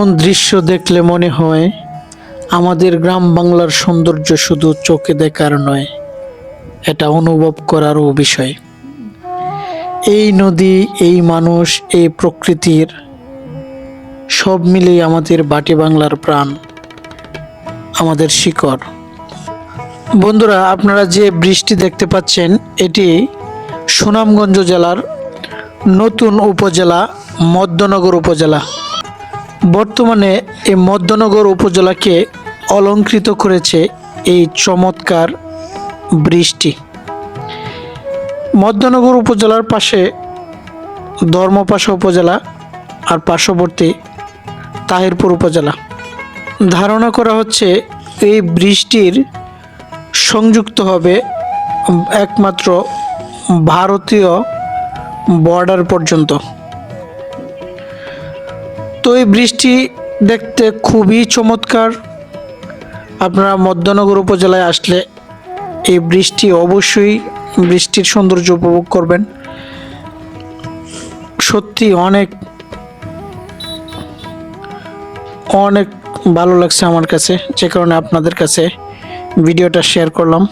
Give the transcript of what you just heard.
এমন দৃশ্য দেখলে মনে হয় আমাদের গ্রাম বাংলার সৌন্দর্য শুধু চোখে দেখার নয়, এটা অনুভব করারও বিষয়। এই নদী, এই মানুষ, এই প্রকৃতির সব মিলিয়ে আমাদের বাটি বাংলার প্রাণ, আমাদের শিকড়। বন্ধুরা, আপনারা যে বৃষ্টি দেখতে পাচ্ছেন, এটি সুনামগঞ্জ জেলার নতুন উপজেলা, মধ্যনগর উপজেলা। বর্তমানে এই মধ্যনগর উপজেলাকে অলঙ্কৃত করেছে এই চমৎকার বৃষ্টি। মধ্যনগর উপজেলার পাশে ধর্মপাশা উপজেলা আর পার্শ্ববর্তী তাহিরপুর উপজেলা। ধারণা করা হচ্ছে এই বৃষ্টির সংযুক্ত হবে একমাত্র ভারতীয় বর্ডার পর্যন্ত। তো এই বৃষ্টি দেখতে খুবই চমৎকার। আপনারা মধ্যনগর উপজেলায় আসলে এই বৃষ্টি অবশ্যই বৃষ্টির সৌন্দর্য উপভোগ করবেন। সত্যি অনেক অনেক ভালো লাগছে আমার কাছে। যে কারণে আপনাদের কাছে ভিডিওটা শেয়ার করলাম।